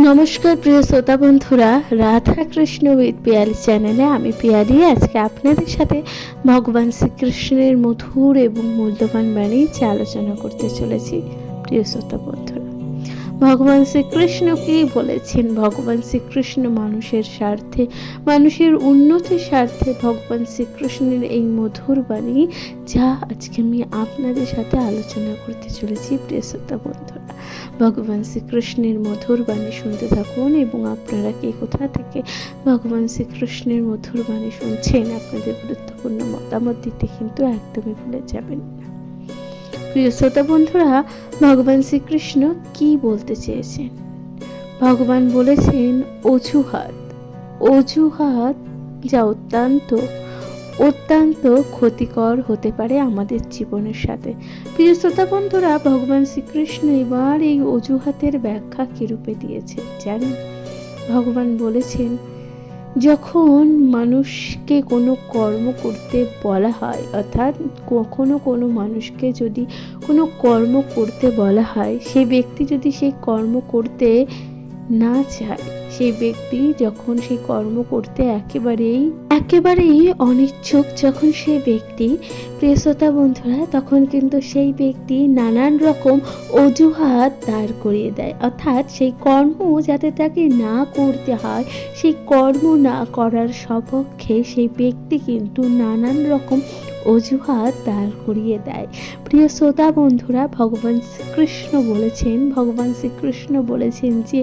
নমস্কার, প্রিয় শ্রোতা বন্ধুরা। রাধা কৃষ্ণ উইথ পিয়ালি চ্যানেলে আমি পিয়ালি। আজকে আপনাদের সাথে ভগবান শ্রীকৃষ্ণের মধুর এবং মূল্যবান বাণী নিয়ে আলোচনা করতে চলেছি, প্রিয় শ্রোতা বন্ধুরা। ভগবান শ্রীকৃষ্ণ কি বলেছেন? ভগবান শ্রীকৃষ্ণ মানুষের স্বার্থে, মানুষের উন্নতির স্বার্থে ভগবান শ্রীকৃষ্ণের এই মধুর বাণী যা আজকে আমি আপনাদের সাথে আলোচনা করতে চলেছি, প্রিয় শ্রোতা বন্ধুরা। ভগবান শ্রীকৃষ্ণের মধুর বাণী শুনতে থাকুন এবং আপনারা কে কোথা থেকে ভগবান শ্রীকৃষ্ণের মধুর বাণী শুনছেন, আপনাদের গুরুত্বপূর্ণ মতামত দিতে কিন্তু একদমই ভুলে যাবেন প্রিয় শ্রোতা বন্ধুরা, ভগবান শ্রীকৃষ্ণ কি বলতে চেয়েছেন? ভগবান বলেছেন, অজুহাত অজুহাত যা অত্যন্ত অত্যন্ত ক্ষতিকর হতে পারে আমাদের জীবনের সাথে। প্রিয় শ্রোতা বন্ধুরা, ভগবান শ্রীকৃষ্ণ এবার এই অজুহাতের ব্যাখ্যা কিরূপে দিয়েছে জানেন? ভগবান বলেছেন, যখন মানুষকে কোনো কর্ম করতে বলা হয়, অর্থাৎ কখনো কোনো মানুষকে যদি কোনো কর্ম করতে বলা হয় সেই ব্যক্তি যদি সেই কর্ম করতে না চায় সেই ব্যক্তি যখন সেই কর্ম করতে একেবারেই একেবারেই অনিচ্ছুক যখন সেই ব্যক্তি প্রিয়সতা বন্ধুরা, তখন কিন্তু সেই ব্যক্তি নানান রকম অজুহাত দাঁড় করিয়ে দেয়। অর্থাৎ সেই কর্ম যাতে তাকে না করতে হয়, সেই কর্ম না করার সপক্ষে সেই ব্যক্তি কিন্তু নানান রকম অজুহাত দাঁড় করিয়ে দেয়। প্রিয় শ্রোতা বন্ধুরা, ভগবান শ্রীকৃষ্ণ বলেছেন, ভগবান শ্রীকৃষ্ণ বলেছেন যে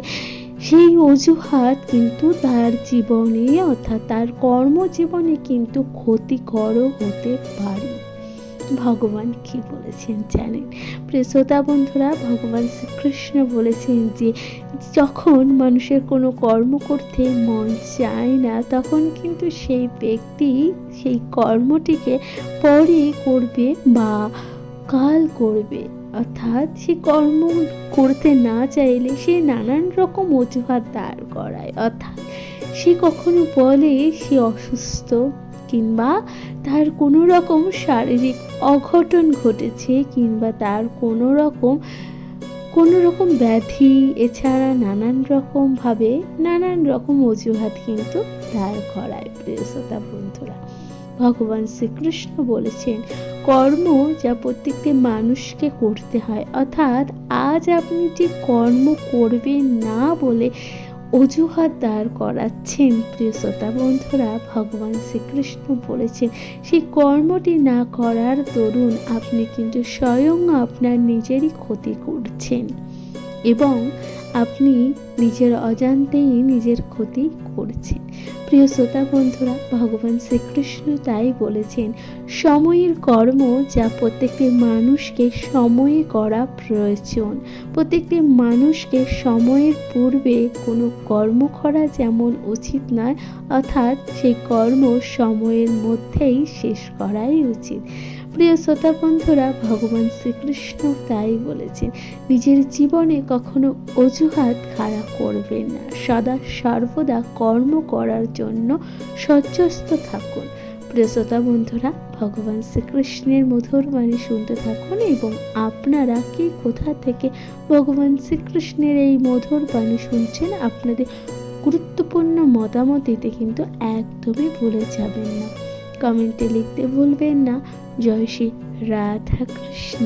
সেই অজুহাত কিন্তু তার জীবনে, অর্থাৎ তার কর্মজীবনে কিন্তু ক্ষতিকরও হতে পারে। ভগবান কি বলেছেন জানেন? প্রিয় শ্রোতা বন্ধুরা, ভগবান শ্রীকৃষ্ণ বলেছেন যে, যখন মানুষের কোনো কর্ম করতে মন চায় না, তখন কিন্তু সেই ব্যক্তি সেই কর্মটিকে পরে করবে বা কাল করবে। অর্থাৎ সে কর্ম করতে না চাইলে সে নানান রকম অজুহাত দাঁড় করায়। অর্থাৎ সে কখনো বলে সে অসুস্থ কিংবা তার কোনো রকম শারীরিক অঘটন ঘটেছে কিংবা তার কোনো রকম কোনো রকম ব্যাধি, এছাড়া নানান রকমভাবে নানান রকম অজুহাত কিন্তু দাঁড় করায়। প্রিয় বন্ধুরা, ভগবান শ্রীকৃষ্ণ বলেছেন কর্ম যা প্রত্যেকটি মানুষকে করতে হয়। অর্থাৎ আজ আপনি যে কর্ম করবেন না বলে অজুহাত দাঁড় করাচ্ছেন, প্রিয় শ্রোতা বন্ধুরা, ভগবান শ্রীকৃষ্ণ বলেছেন, সেই কর্মটি না করার দরুন আপনি কিন্তু স্বয়ং আপনার নিজেরই ক্ষতি করছেন। এবং আপনি নিজের অজান্তেই নিজের ক্ষতি করছেন। প্রিয় শ্রোতা বন্ধুরা, ভগবান শ্রীকৃষ্ণ তাই বলেছেন, সময়ের কর্ম যা প্রত্যেকটি মানুষকে সময়ে করা প্রয়োজন। প্রত্যেকটি মানুষকে সময়ের পূর্বে কোনো কর্ম করা যেমন উচিত নয়, অর্থাৎ সেই কর্ম সময়ের মধ্যেই শেষ করাই উচিত। প্রিয় শ্রোতা বন্ধুরা, ভগবান শ্রীকৃষ্ণ তাই বলেছেন, নিজের জীবনে কখনো অজুহাত খাড়া করবেন না। সদা সর্বদা কর্ম করার জন্য সজ্জস্ত থাকুন। প্রিয় শ্রোতা বন্ধুরা, ভগবান শ্রীকৃষ্ণের মধুর বাণী শুনতে থাকুন এবং আপনারা কি কোথা থেকে ভগবান শ্রীকৃষ্ণের এই মধুর বাণী শুনছেন, আপনাদের গুরুত্বপূর্ণ মতামত দিতে কিন্তু একদমই ভুলে যাবেন না। কমেন্টে লিখতে ভুলবেন না। জয় শ্রী রাধা কৃষ্ণ।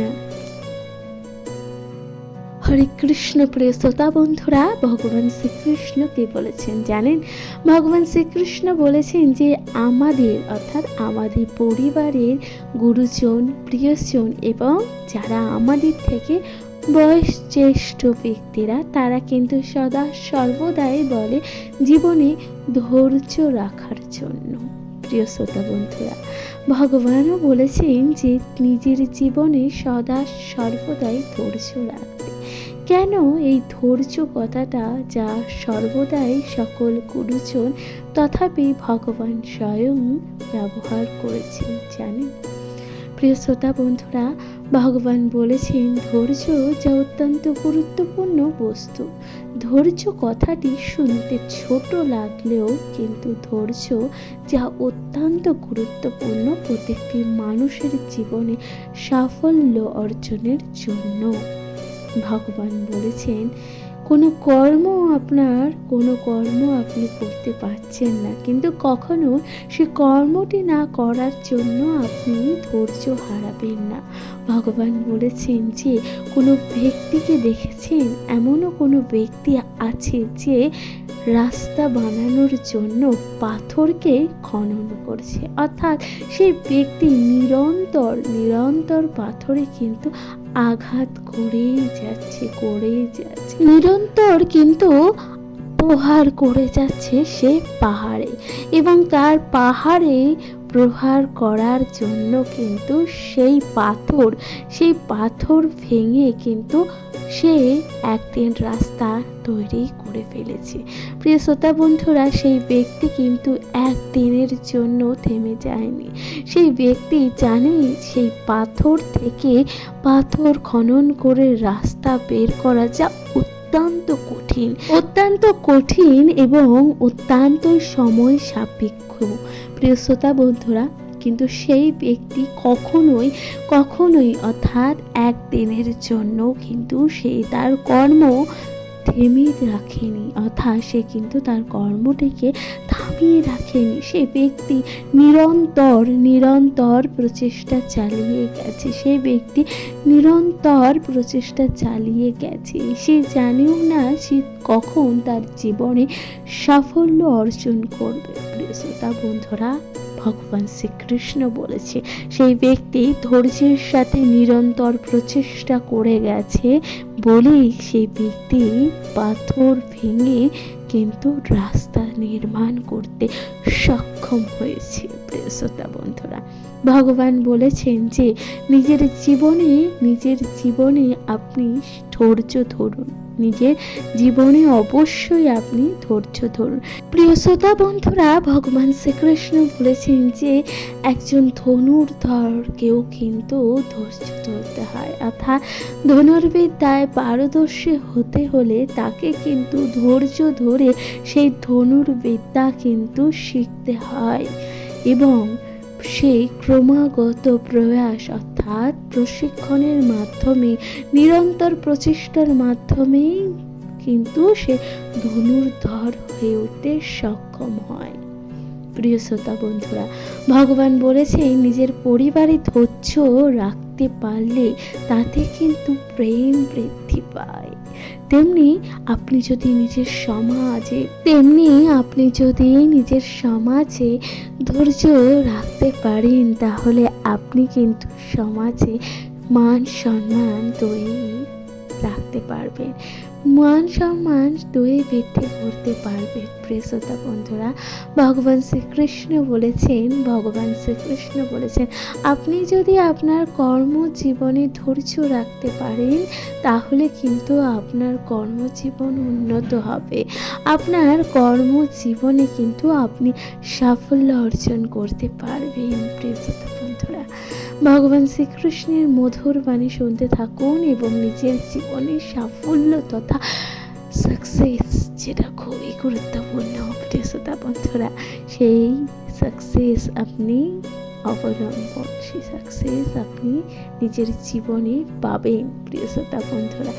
হরে কৃষ্ণ প্রিয় শ্রোতা বন্ধুরা, ভগবান শ্রীকৃষ্ণ কে বলেছেন জানেন? ভগবান শ্রীকৃষ্ণ বলেছেন যে আমাদের, অর্থাৎ আমাদের পরিবারের গুরুজন, প্রিয়জন এবং যারা আমাদের থেকে বয়স জ্যেষ্ঠ ব্যক্তিরা, তারা কিন্তু সদা সর্বদাই বলে জীবনে ধৈর্য রাখার জন্য। প্রিয় শ্রোতা বন্ধুরা ভগবানও বলেছেন যে নিজের জীবনে সদা সর্বদাই ধৈর্য রাখতে কেন এই ধৈর্য কথাটা যা সর্বদাই সকল গুরুজন তথাপি ভগবান স্বয়ং ব্যবহার করেছেন জানেন? প্রিয় শ্রোতা বন্ধুরা, ভগবান বলেছেন ধৈর্য যা অত্যন্ত গুরুত্বপূর্ণ বস্তু। ধৈর্য কথাটি শুনতে ছোট লাগলেও কিন্তু ধৈর্য যা অত্যন্ত গুরুত্বপূর্ণ প্রত্যেকটি মানুষের জীবনে সাফল্য অর্জনের জন্য। ভগবান বলেছেন কোনো কর্ম আপনার, কোনো কর্ম আপনি করতে পারছেন না। কিন্তু কখনো সে কর্মটি না করার জন্য আপনি ধৈর্য হারাবেন না। ভগবান বলেছেন যে, কোনো ব্যক্তিকে দেখেছেন? এমনও কোনো ব্যক্তি আছে যে, রাস্তা বানানোর জন্য পাথরকে খনন করছে। অর্থাৎ সেই ব্যক্তি নিরন্তর নিরন্তর পাথরে কিন্তু আঘাত করেই যাচ্ছে করেই যাচ্ছে। নিরন্তর কিন্তু প্রহার করে যাচ্ছে সে পাহাড়ে এবং তার পাহাড়ে প্রহার করার জন্য কিন্তু সেই পাথর সেই পাথর ভেঙে কিন্তু সে একদিন রাস্তা তৈরি করে ফেলেছে। প্রিয় শ্রোতা বন্ধুরা, সেই ব্যক্তি কিন্তু একদিনের জন্য থেমে যায়নি। সেই ব্যক্তি জানে সেই পাথর থেকে পাথর খনন করে রাস্তা বের করা যা অত্যন্ত কঠিন। অত্যন্ত কঠিন এবং অত্যন্ত সময় সাপেক্ষ। প্রিয় শ্রোতা বন্ধুরা, কিন্তু সেই ব্যক্তি কখনোই কখনোই অর্থাৎ একদিনের জন্য কিন্তু সে তার কর্ম থেমে রাখেনি, অর্থাৎ সে কিন্তু তার কর্মটিকে থামিয়ে রাখেনি। সে ব্যক্তি নিরন্তর নিরন্তর প্রচেষ্টা চালিয়ে গেছে। সে ব্যক্তি নিরন্তর প্রচেষ্টা চালিয়ে গেছে। সে জানেও না সে কখন তার জীবনে সাফল্য অর্জন করবে। প্রিয় শ্রোতা, বন্ধুরা ভগবান শ্রীকৃষ্ণ বলেছে, সেই ব্যক্তি ধৈর্যের সাথে নিরন্তর প্রচেষ্টা করে গেছে বলেই সেই ব্যক্তি পাথর ভেঙে কিন্তু রাস্তা নির্মাণ করতে সক্ষম হয়েছে। প্রিয় বন্ধুরা, ভগবান বলেছেন যে, নিজের জীবনে নিজের জীবনে আপনি ধৈর্য ধরুন। নিজের জীবনে অবশ্যই আপনি ধৈর্য ধরুন। প্রিয় শ্রোতা বন্ধুরা, ভগবান শ্রীকৃষ্ণ বলেছেন যে, একজন ধনুর ধনুর্ধরকেও কিন্তু ধৈর্য ধরতে হয়। অর্থাৎ ধনুর্বিদ্যায় পারদর্শী হতে হলে তাকে কিন্তু ধৈর্য ধরে সেই ধনুর্বিদ্যা কিন্তু শিখতে হয়। এবং সেই ক্রমাগত প্রয়াস অর্থাৎ প্রশিক্ষণের মাধ্যমে, নিরন্তর প্রচেষ্টার মাধ্যমেই কিন্তু সে ধনুর্ধর হয়ে উঠতে সক্ষম হয়। প্রিয় শ্রোতা বন্ধুরা, ভগবান বলেছে নিজের পরিবারে ধৈর্য রাখতে পারলে তাতে কিন্তু প্রেম বৃদ্ধি পায়। তেমনি আপনি যদি নিজের সমাজে, তেমনি আপনি যদি নিজের সমাজে ধৈর্য রাখতে পারেন, তাহলে আপনি কিন্তু সমাজে মান সম্মান তৈরি রাখতে পারবেন। মান সম্মান দুই বৃদ্ধি করতে পারবে। প্রেসতা বন্ধুরা, ভগবান শ্রীকৃষ্ণ বলেছেন, ভগবান শ্রীকৃষ্ণ বলেছেন, আপনি যদি আপনার কর্মজীবনে ধৈর্য রাখতে পারেন, তাহলে কিন্তু আপনার কর্মজীবন উন্নত হবে। আপনার কর্মজীবনে কিন্তু আপনি সাফল্য অর্জন করতে পারবেন প্রিয়তা বন্ধুরা। ভগবান শ্রীকৃষ্ণের মধুর বাণী শুনতে থাকুন এবং নিজের জীবনে সাফল্য তথা সাকসেস যেটা খুবই গুরুত্বপূর্ণ। প্রিয় শ্রোতা বন্ধুরা, সেই সাকসেস আপনি অবলম্বন, সেই সাকসেস আপনি নিজের জীবনে পাবেন। প্রিয় শ্রোতা বন্ধুরা,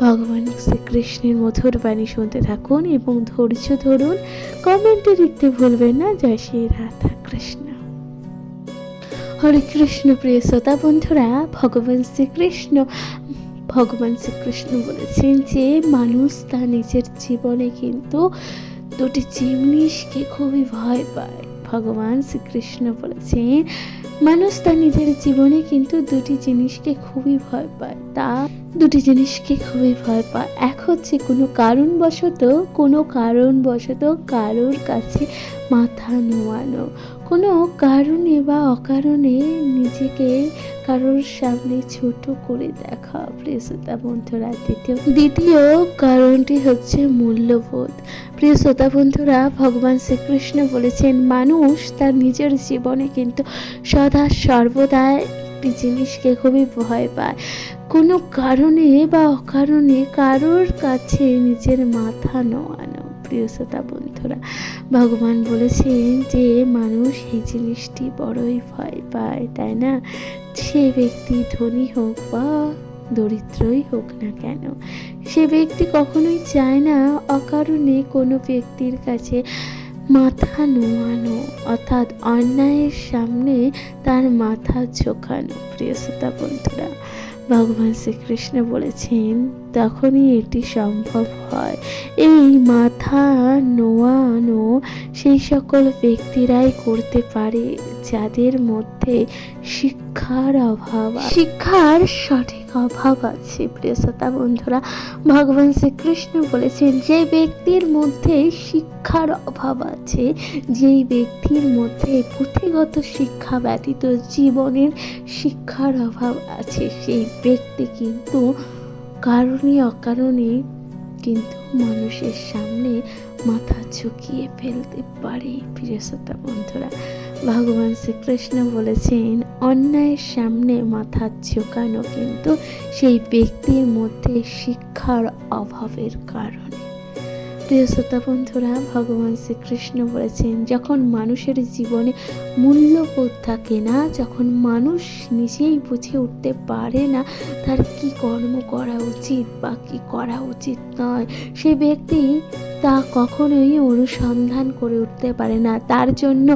ভগবান শ্রীকৃষ্ণের মধুর বাণী শুনতে থাকুন এবং ধৈর্য ধরুন। কমেন্টে লিখতে ভুলবেন না। জয় শ্রী রাধা কৃষ্ণ হরে কৃষ্ণ প্রিয় শ্রোতা বন্ধুরা, ভগবান শ্রীকৃষ্ণ ভগবান শ্রীকৃষ্ণ বলেছেন যে মানুষ তার নিজের জীবনে কিন্তু দুটি জিনিসকে খুবই ভয় পায়। ভগবান শ্রীকৃষ্ণ বলেছেন, মানুষ তার নিজের জীবনে কিন্তু দুটি জিনিসকে খুবই ভয় পায়। তা দুটি জিনিসকে খুবই ভয় পায়। এক হচ্ছে কোনো কারণবশত কোনো কারণবশত কারোর কাছে মাথা নোয়ানো। কোনো কারণে বা অকারণে নিজেকে কারোর সামনে ছোট করে দেখা। প্রিয়সতা বন্ধুরা, দ্বিতীয় দ্বিতীয় কারণটি হচ্ছে মূল্যবোধ। প্রিয় শ্রোতা বন্ধুরা, ভগবান শ্রীকৃষ্ণ বলেছেন, মানুষ তার নিজের জীবনে কিন্তু সদা সর্বদা একটি জিনিসকে খুবই ভয় পায়। কোনো কারণে বা অকারণে কারোর কাছে নিজের মাথা নোয়ানো। প্রিয় শ্রোতা বন্ধুরা, ভগবান বলেছেন যে মানুষ এই জিনিসটি বড়ই ভয় পায়, তাই না? সে ব্যক্তি ধনী হোক বা দরিদ্রই হোক না কেন, সে ব্যক্তি কখনোই চায় না অকারণে কোনো ব্যক্তির কাছে মাথা নোয়ানো, অর্থাৎ অন্যায়ের সামনে তার মাথা ঝোঁকানো। প্রিয় শ্রোতা বন্ধুরা ভগবান শ্রীকৃষ্ণ বলেছেন তখনই এটি সম্ভব হয়। এই মাথা নোয়ানো সেই সকল ব্যক্তিরাই করতে পারে, যাদের মধ্যে শিক্ষার অভাব শিক্ষার সঠিক অভাব আছে, প্রিয় শ্রোতা বন্ধুরা। ভগবান শ্রীকৃষ্ণ বলেছেন, যে ব্যক্তির মধ্যে শিক্ষার অভাব আছে, যেই ব্যক্তির মধ্যে পুঁথিগত শিক্ষা ব্যতীত জীবনের শিক্ষার অভাব আছে, সেই ব্যক্তি কিন্তু কারণে অকারণে কিন্তু মানুষের সামনে মাথা ঝুঁকিয়ে ফেলতে পারে। প্রিয় বন্ধুরা, ভগবান শ্রীকৃষ্ণ বলেছেন, অন্যায়ের সামনে মাথা ঝুঁকানো কিন্তু সেই ব্যক্তির মধ্যে শিক্ষার অভাবের কারণে। প্রিয় শ্রোতা বন্ধুরা, ভগবান শ্রীকৃষ্ণ বলেছেন, যখন মানুষের জীবনে মূল্যবোধ থাকে না, যখন মানুষ নিজেই বুঝে উঠতে পারে না তার কি কর্ম করা উচিত বা কি করা উচিত নয়, সে ব্যক্তি তা কখনোই অনুসন্ধান করে উঠতে পারে না। তার জন্য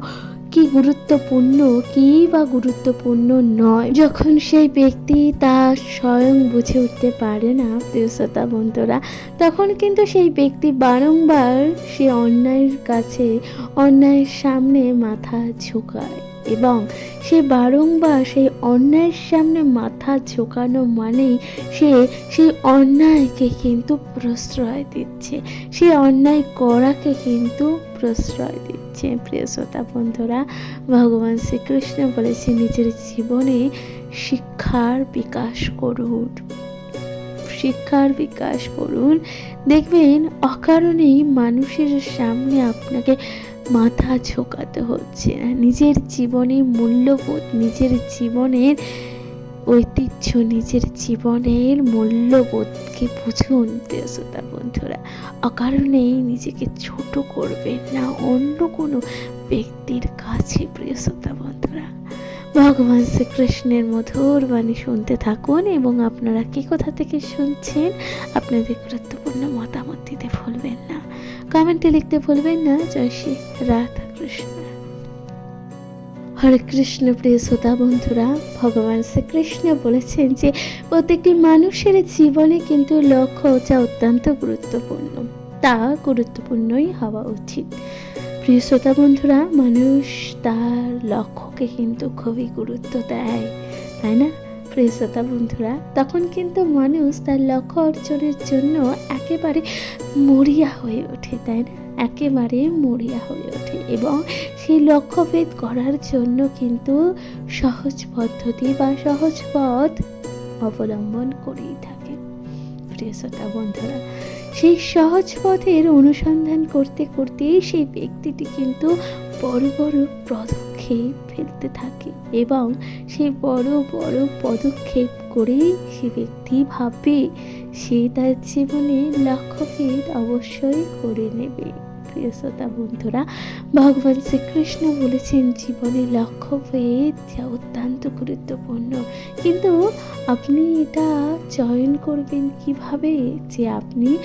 কি গুরুত্বপূর্ণ, কি বা গুরুত্বপূর্ণ নয়। যখন সেই ব্যক্তি তা স্বয়ং বুঝে উঠতে পারে না, প্রিয় শ্রোতা বন্ধুরা, তখন কিন্তু সেই ব্যক্তি বারংবার সে অন্যায়ের কাছে, অন্যায়ের সামনে মাথা ঝোঁকায়। এবং সে বারংবার সেই অন্যায়ের সামনে মাথা ঝোঁকানো মানেই সে সেই অন্যায়কে কিন্তু প্রশ্রয় দিচ্ছে। সেই অন্যায় করাকে কিন্তু প্রশ্রয় দিচ্ছে। প্রিয় শ্রোতা বন্ধুরা, ভগবান শ্রীকৃষ্ণ বলেছে নিজের জীবনে শিক্ষার বিকাশ করুন। শিক্ষার বিকাশ করুন। দেখবেন, অকারণেই মানুষের সামনে আপনাকে মাথা ঝোঁকাতে হচ্ছে। না নিজের জীবনে মূল্যবোধ, নিজের জীবনের ঐতিহ্য, নিজের জীবনের মূল্যবোধকে বুঝুন প্রিয় শ্রোতা বন্ধুরা। অকারণেই নিজেকে ছোট করবেন না, অন্য কোনো ব্যক্তির কাছে প্রিয় শ্রোতা বন্ধুরা। ভগবান শ্রীকৃষ্ণের মধুর বাণী শুনতে থাকুন এবং আপনারা কি কোথা থেকে শুনছেন? আপনাদের গুরুত্বপূর্ণ মতামত দিতে ভুলবেন না। কমেন্টে লিখতে ভুলবেন না, জয় শ্রী রাধা কৃষ্ণ। হরে কৃষ্ণ প্রিয় শ্রোতা বন্ধুরা, ভগবান শ্রীকৃষ্ণ বলেছেন যে, প্রত্যেকটি মানুষের জীবনে কিন্তু লক্ষ্য যা অত্যন্ত গুরুত্বপূর্ণ। তা গুরুত্বপূর্ণই হওয়া উচিত। প্রিয় শ্রোতা বন্ধুরা, মানুষ তার লক্ষ্যকে কিন্তু খুবই গুরুত্ব দেয়, তাই না? প্রিয় শ্রোতা বন্ধুরা, তখন কিন্তু মানুষ তার লক্ষ্য অর্জনের জন্য একেবারে মরিয়া হয়ে ওঠে, তাই না? একেবারে মরিয়া হয়ে ওঠে এবং সেই লক্ষ্যভেদ করার জন্য কিন্তু সহজ পদ্ধতি বা সহজ পথ অবলম্বন করেই থাকে। প্রিয় শ্রোতা বন্ধুরা, সেই সহজ পথের অনুসন্ধান করতে করতেই সেই ব্যক্তিটি কিন্তু বড় বড় পদক্ষেপ ফেলতে থাকে এবং সেই বড় বড় পদক্ষেপ করেই সে ব্যক্তি ভাবে সে তার জীবনে লক্ষ্যভেদ অবশ্যই করে নেবে। প্রিয় বন্ধুরা, ভগবান শ্রীকৃষ্ণ বলেছেন, জীবনে লক্ষ্যভেদ যা অত্যন্ত গুরুত্বপূর্ণ। কিন্তু আপনি এটা চয়ন করবেন কীভাবে? যে আপনি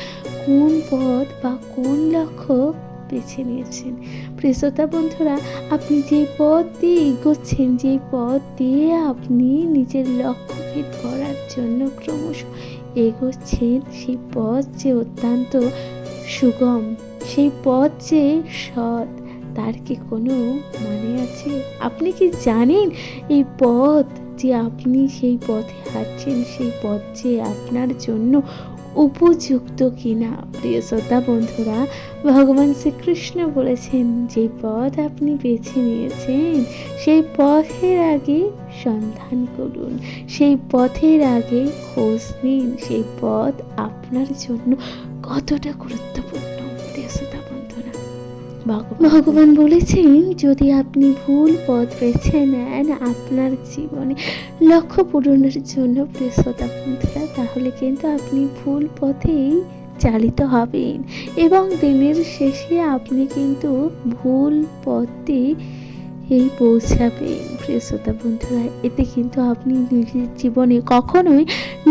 কোন পথ বা কোন লক্ষ্য বেছে নিয়েছেন। প্রিয় শ্রোতা বন্ধুরা, আপনি যে পথ দিয়ে এগোচ্ছেন, যে পথ দিয়ে আপনি নিজের লক্ষ্যভেদ করার জন্য ক্রমশ এগোচ্ছেন, সেই পথ যে অত্যন্ত সুগম, সেই পথ যে সৎ, তার কি কোনো মানে আছে? আপনি কি জানেন এই পথ যে আপনি সেই পথে হাঁটছেন, সেই পথ যে আপনার জন্য উপযুক্ত কিনা? প্রিয় শ্রোতা বন্ধুরা, ভগবান শ্রীকৃষ্ণ বলেছেন, যে পথ আপনি বেছে নিয়েছেন, সেই পথের আগে সন্ধান করুন। সেই পথের আগে খোঁজ নিন, সেই পথ আপনার জন্য কতটা গুরুত্বপূর্ণ। ভগবান বলেছেন, যদি আপনি ভুল পথ বেছে নেন আপনার জীবনে লক্ষ্য পূরণের জন্য প্রিয় শ্রোতা বন্ধুরা, তাহলে কিন্তু আপনি ভুল পথেই চালিত হবেন। এবং দিনের শেষে আপনি কিন্তু ভুল পথে এই পৌঁছাবেন প্রিয় শ্রোতা বন্ধুরা। এতে কিন্তু আপনি নিজের জীবনে কখনোই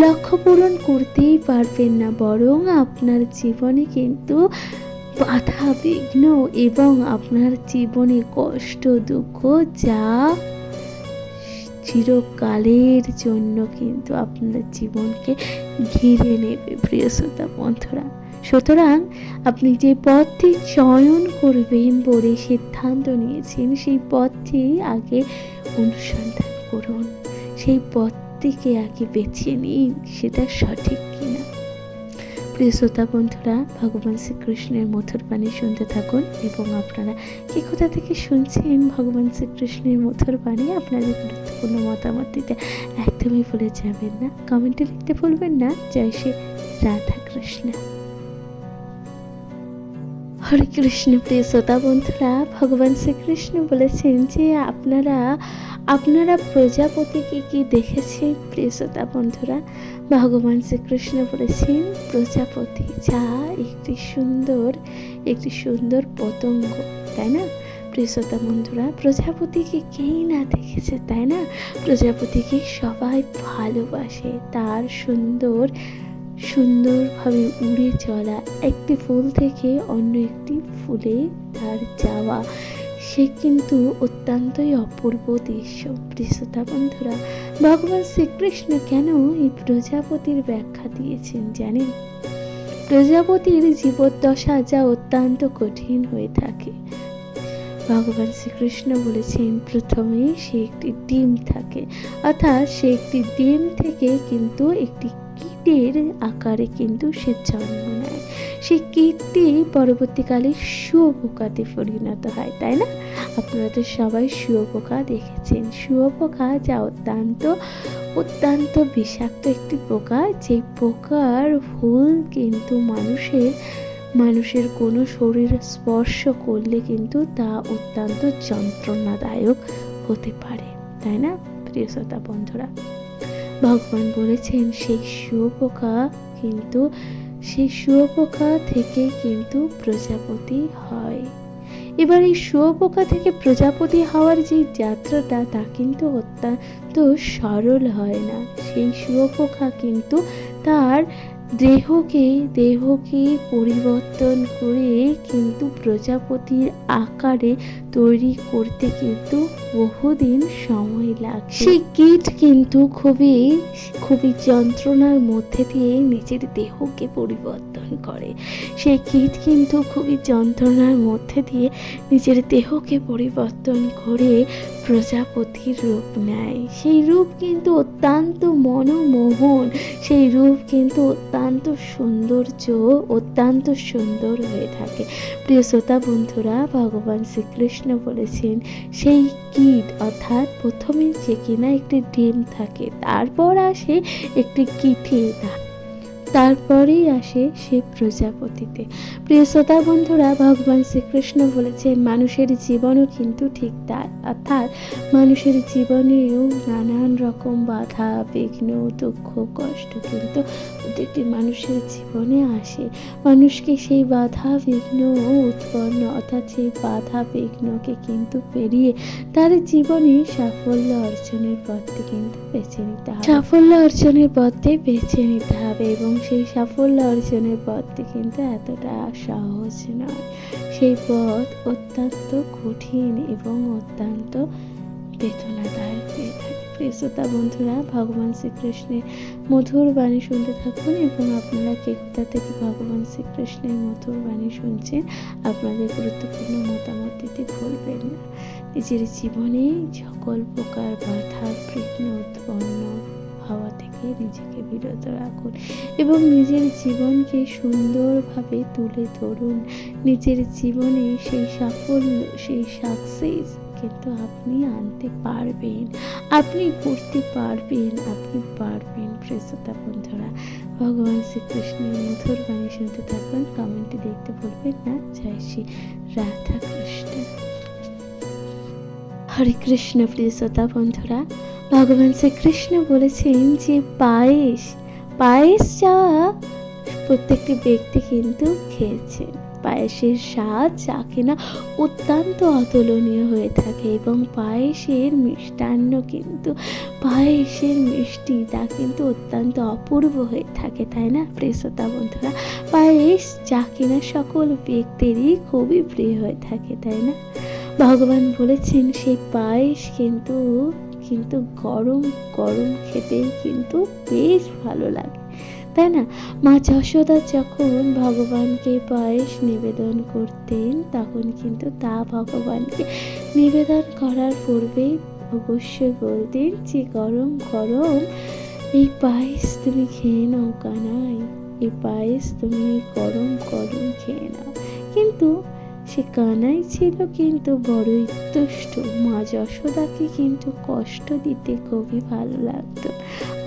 লক্ষ্য পূরণ করতেই পারবেন না, বরং আপনার জীবনে কিন্তু বাধা বিঘ্ন এবং আপনার জীবনে কষ্ট, দুঃখ যা চিরকালের জন্য কিন্তু আপনার জীবনকে ঘিরে নেবে, প্রিয় শ্রোতা বন্ধুরা। সুতরাং আপনি যে পথটি চয়ন করবেন বলে সিদ্ধান্ত নিয়েছেন, সেই পথটি আগে অনুসন্ধান করুন। সেই পথটিকে আগে বেছে নিন, সেটা সঠিক কিনা। প্রিয় শ্রোতা বন্ধুরা, ভগবান শ্রীকৃষ্ণের মধুর বাণী শুনতে থাকুন এবং আপনারা কি কোথা থেকে শুনছেন ভগবান শ্রীকৃষ্ণের মধুর বাণী? আপনাদের গুরুত্বপূর্ণ মতামত দিতে একদমই ভুলে যাবেন না। কমেন্টে লিখতে ভুলবেন না। জয় শ্রী রাধা কৃষ্ণ হরে কৃষ্ণ প্রিয় শ্রোতা বন্ধুরা, ভগবান শ্রীকৃষ্ণ বলেছেন যে আপনারা আপনারা প্রজাপতিকে কি দেখেছেন প্রিয় শ্রোতা বন্ধুরা? ভগবান শ্রীকৃষ্ণ বলেছেন, প্রজাপতি যা একটি সুন্দর একটি সুন্দর পতঙ্গ, তাই না? প্রিয় শ্রোতা বন্ধুরা, প্রজাপতিকে কেই না দেখেছে, তাই না? প্রজাপতিকে সবাই ভালোবাসে, তার সুন্দর, সুন্দরভাবে উড়ে চলা একটি ফুল থেকে অন্য একটি ফুলে তার যাওয়া, সে কিন্তু অত্যন্তই অপূর্ব দৃশ্য। প্রিয়তা বন্ধুরা ভগবান শ্রীকৃষ্ণ কেন এই প্রজাপতির ব্যাখ্যা দিয়েছেন জানেন? প্রজাপতির জীবদ্দশা যা অত্যন্ত কঠিন হয়ে থাকে। ভগবান শ্রীকৃষ্ণ বলেছেন, প্রথমে সে একটি ডিম থাকে। অর্থাৎ সে একটি ডিম থেকে কিন্তু একটি কীটের আকারে কিন্তু সে জন্ম নেয়। সেই কীর্তি পরবর্তীকালে শুয়োপোকাতে পরিণত হয়, তাই না? আপনারা তো সবাই শুয়োপোকা দেখেছেন। শুয়োপোকা যা অত্যন্ত অত্যন্ত বিষাক্ত একটি পোকা। যে পোকার হুল কিন্তু মানুষের মানুষের কোনো শরীর স্পর্শ করলে কিন্তু তা অত্যন্ত যন্ত্রণাদায়ক হতে পারে, তাই না? প্রিয় শ্রোতা বন্ধুরা, ভগবান বলেছেন সেই শুয়োপোকা কিন্তু সেই শুয়োপোকা থেকে কিন্তু প্রজাপতি হয়। এবার এই শুয়োপোকা থেকে প্রজাপতি হওয়ার যে যাত্রাটা, তা কিন্তু অত্যন্ত সরল হয় না। সেই শুয়োপোকা কিন্তু তার দেহকে দেহকে পরিবর্তন করে কিন্তু প্রজাপতির আকারে তৈরি করতে কিন্তু বহুদিন সময় লাগে সেই কীট কিন্তু খুবই খুবই যন্ত্রণার মধ্যে দিয়ে নিজের দেহকে পরিবর্তন করে। সেই কীট কিন্তু খুবই যন্ত্রণার মধ্যে দিয়ে নিজের দেহকে পরিবর্তন করে প্রজাপতির রূপ নেয়। সেই রূপ কিন্তু অত্যন্ত মনোমোহন, সেই রূপ কিন্তু অত্যন্ত সৌন্দর্য, অত্যন্ত সুন্দর হয়ে থাকে। প্রিয় শ্রোতা বন্ধুরা, ভগবান শ্রীকৃষ্ণ বলেছেন সেই কীট অর্থাৎ প্রথমে যে কিনা একটি ডিম থাকে তারপর আসে একটি কীটে তারপরেই আসে সে প্রজাপতিতে। প্রিয় শ্রোতা বন্ধুরা, ভগবান শ্রীকৃষ্ণ বলেছেন, মানুষের জীবনও কিন্তু ঠিক তাই অর্থাৎ মানুষের জীবনেও নানান রকম বাধা, বিঘ্ন, দুঃখ, কষ্ট কিন্তু প্রত্যেকটি মানুষের জীবনে আসে। মানুষকে সেই বাধা, বিঘ্ন উৎপন্ন, অর্থাৎ সেই বাধা, বিঘ্নকে কিন্তু পেরিয়ে তার জীবনে সাফল্য অর্জনের পথে কিন্তু বেছে নিতে হবে। সাফল্য অর্জনের পথে বেছে নিতে হবে এবং সেই সাফল্য অর্জনের পথটি কিন্তু এতটা সহজ নয়। সেই পথ অত্যন্ত কঠিন এবং অত্যন্ত বেদনাদায়ক হয়ে থাকে। প্রিয় শ্রোতা বন্ধুরা, ভগবান শ্রীকৃষ্ণের মধুর বাণী শুনতে থাকুন এবং আপনারা কে কোথা থেকে ভগবান শ্রীকৃষ্ণের মধুর বাণী শুনছেন, আপনাদের গুরুত্বপূর্ণ মতামত দিতে ভুলবেন না। নিজের জীবনে সকল প্রকার বাধা বিঘ্ন উৎপন্ন হওয়া থেকে নিজেকে বিরত রাখুন এবং নিজের জীবনকে সুন্দরভাবে তুলে ধরুন। নিজের জীবনে সেই সাফল্য, সেই সাকসেস কিন্তু আপনি আনতে পারবেন। আপনি করতে পারবেন, আপনি পারবেন। প্রেসতা বন্ধুরা ভগবান শ্রীকৃষ্ণের মধুর বাণী শুনতে থাকুন। কমেন্টে দেখতে ভুলবেন না। জয় শ্রী রাধা কৃষ্ণ হরে কৃষ্ণ প্রিয় শ্রোতা বন্ধুরা ভগবান শ্রীকৃষ্ণ বলেছেন যে পায়েস পায়েস চাওয়া প্রত্যেকটি ব্যক্তি কিন্তু খেয়েছেন পায়েসের স্বাদ যা কিনা অত্যন্ত অতুলনীয় হয়ে থাকে এবং পায়েসের মিষ্টান্ন কিন্তু, পায়েসের মিষ্টি তা কিন্তু অত্যন্ত অপূর্ব হয়ে থাকে, তাই না? প্রিয়তা বন্ধুরা, পায়েস যা কিনা সকল ব্যক্তিরই খুবই প্রিয় হয়ে থাকে, তাই না? ভগবান বলেছেন সেই পায়েস কিন্তু কিন্তু গরম গরম খেতেই কিন্তু বেশ ভালো লাগে। তাই না? মা যশোদা যখন ভগবানকে পায়েস নিবেদন করতেন, তখন কিন্তু তা ভগবানকে নিবেদন করার পূর্বেই অবশ্যই বলতেন যে, গরম গরম, এই পায়েস তুমি খেয়ে নাও কানাই, এই পায়েস তুমি গরম গরম খেয়ে নাও। কিন্তু সে কানাই ছিল কিন্তু বড়ই তুষ্ট। মা যশোদাকে কিন্তু কষ্ট দিতে খুবই ভালো লাগতো।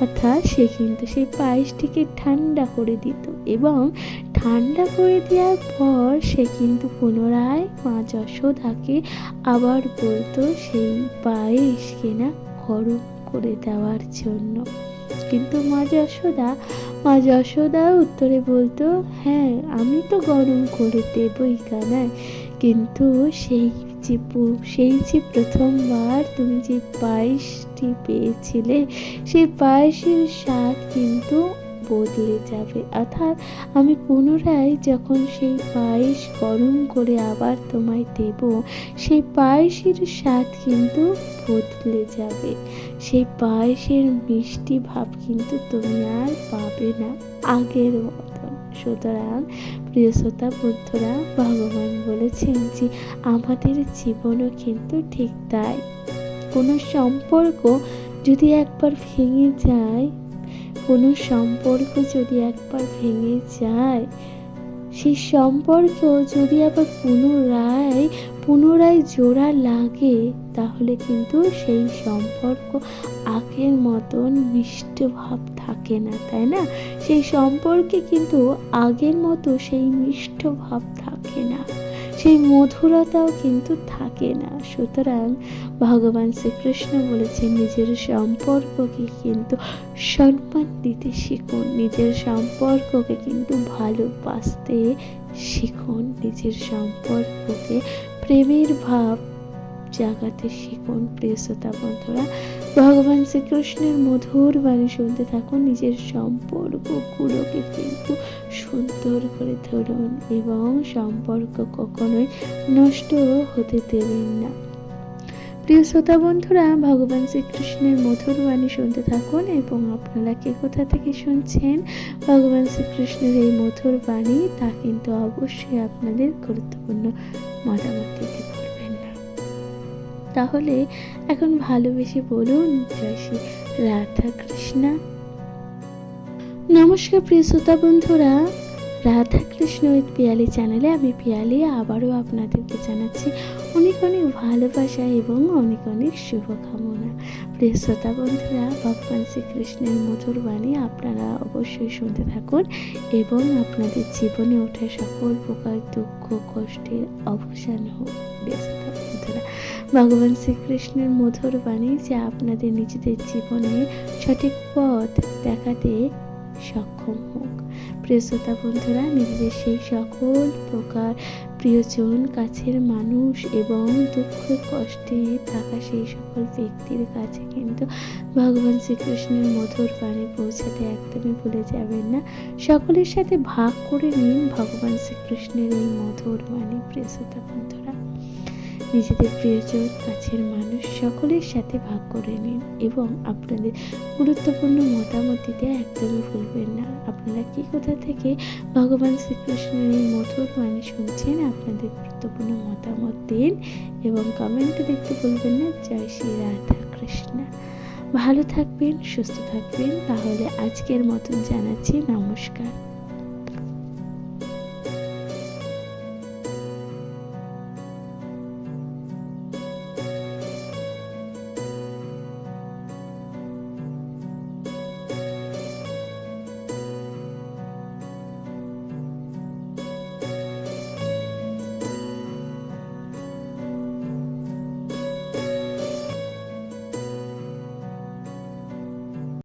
অর্থাৎ সে কিন্তু সেই পায়েসটিকে ঠান্ডা করে দিত এবং ঠান্ডা করে দেওয়ার পর সে কিন্তু পুনরায় মা যশোদাকে আবার বলতো সেই পায়েস কিনা গরম করে দেওয়ার জন্য। কিন্তু মা যশোদা মা যশোদা উত্তরে বলতো হ্যাঁ আমি তো গরম করে দেবই কানায় কিন্তু সেই যে সেই যে প্রথমবার তুমি যে পায়েসটি পেয়েছিলে, সেই পায়েসের স্বাদ কিন্তু বদলে যাবে। অর্থাৎ আমি পুনরায় যখন সেই পায়েস গরম করে আবার তোমায় দেব, সেই পায়েসের স্বাদ কিন্তু বদলে যাবে। সেই পায়েসের মিষ্টি ভাব কিন্তু তুমি আর পাবে না আগের মতন। সুতরাং প্রিয় শ্রোতা বন্ধুরা, ভগবান বলেছেন যে আমাদের জীবনও কিন্তু ঠিক তাই। কোনো সম্পর্ক যদি একবার ভেঙে যায় কোনো সম্পর্ক যদি একবার ভেঙে যায়, সেই সম্পর্ক যদি আবার পুনরায় পুনরায় জোড়া লাগে, তাহলে কিন্তু সেই সম্পর্ক আগের মতন মিষ্ট ভাব থাকে না, তাই না? সেই সম্পর্কে কিন্তু আগের মতো সেই মিষ্ট ভাব থাকে না। সেই মধুরতাও কিন্তু থাকে না। সুতরাং ভগবান শ্রীকৃষ্ণ বলেছেন, নিজের সম্পর্ককে কিন্তু সম্মান দিতে শিখুন। নিজের সম্পর্ককে কিন্তু ভালোবাসতে শিখুন। নিজের সম্পর্ককে প্রেমের ভাব জাগাতে শিখুন প্রিয় শ্রোতা বন্ধুরা। ভগবান শ্রীকৃষ্ণের মধুর বাণী শুনতে থাকুন, নিজের সম্পর্কগুলোকে কিন্তু সুন্দর করে ধরুন এবং সম্পর্ক কখনোই নষ্ট হতে দেবেন না। প্রিয় শ্রোতা বন্ধুরা, ভগবান শ্রীকৃষ্ণের মধুর বাণী শুনতে থাকুন এবং আপনারা কে কোথা থেকে শুনছেন? ভগবান শ্রীকৃষ্ণের এই মধুর বাণী, তা কিন্তু অবশ্যই আপনাদের গুরুত্বপূর্ণ মতামত দিতে তাহলে এখন ভালোবেসে বলুন, জয় শ্রী রাধা কৃষ্ণা। নমস্কার প্রিয় শ্রোতা বন্ধুরা, রাধা কৃষ্ণ উইথ পিয়ালি চ্যানেলে আমি পিয়ালি আবারও আপনাদেরকে জানাচ্ছি অনেক অনেক ভালোবাসা এবং অনেক অনেক শুভকামনা। প্রিয় শ্রোতা বন্ধুরা, ভগবান শ্রীকৃষ্ণের মধুর বাণী আপনারা অবশ্যই শুনতে থাকুন এবং আপনাদের জীবনে ওঠা সকল প্রকার দুঃখ, কষ্টের অবসান হোক। ভগবান শ্রীকৃষ্ণের মধুর বাণী যা আপনাদের নিজেদের জীবনে সঠিক পথ দেখাতে সক্ষম হোক। প্রিয় শ্রোতা বন্ধুরা, নিজেদের সেই সকল প্রকার প্রিয়জন, কাছের মানুষ এবং দুঃখ, কষ্টে থাকা সেই সকল ব্যক্তির কাছে কিন্তু ভগবান শ্রীকৃষ্ণের মধুর বাণী পৌঁছাতে একদমই ভুলে যাবেন না। সকলের সাথে ভাগ করে নিন ভগবান শ্রীকৃষ্ণের এই মধুর বাণী, প্রিয় শ্রোতা বন্ধুরা। নিজেদের প্রিয়জন কাছের মানুষ, সকলের সাথে ভাগ করে নিন এবং আপনাদের গুরুত্বপূর্ণ মতামত দিতে একদমই ভুলবেন না। আপনারা কি কোথা থেকে ভগবান শ্রীকৃষ্ণের এই মধুর বাণী শুনছেন, আপনাদের গুরুত্বপূর্ণ মতামত দিন এবং কমেন্টে দেখতে ভুলবেন না। জয় শ্রী রাধা কৃষ্ণা। ভালো থাকবেন, সুস্থ থাকবেন। তাহলে আজকের মতন জানাচ্ছি। নমস্কার।